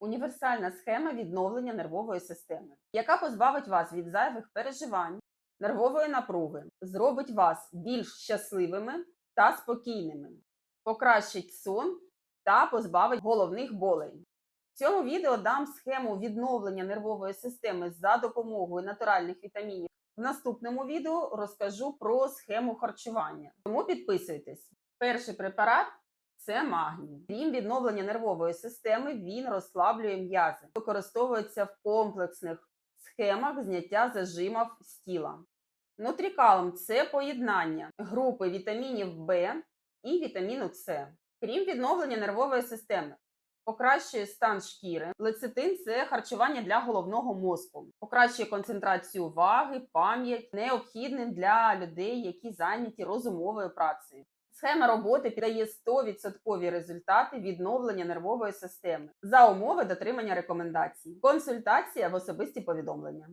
універсальна схема відновлення нервової системи, яка позбавить вас від зайвих переживань, нервової напруги, зробить вас більш щасливими та спокійними, покращить сон та позбавить головних болей. В цьому відео дам схему відновлення нервової системи за допомогою натуральних вітамінів. В наступному відео розкажу про схему харчування. Тому підписуйтесь. Перший препарат це магній. Крім відновлення нервової системи, він розслаблює м'язи, використовується в комплексних схемах зняття зажимів з тіла. Нутрікалм це поєднання групи вітамінів В і вітаміну С. Крім відновлення нервової системи, покращує стан шкіри. Лецитин це харчування для головного мозку, покращує концентрацію уваги, пам'ять, необхідним для людей, які зайняті розумовою працею. Схема роботи піддає 100% результати відновлення нервової системи за умови дотримання рекомендацій. Консультація в особисті повідомлення.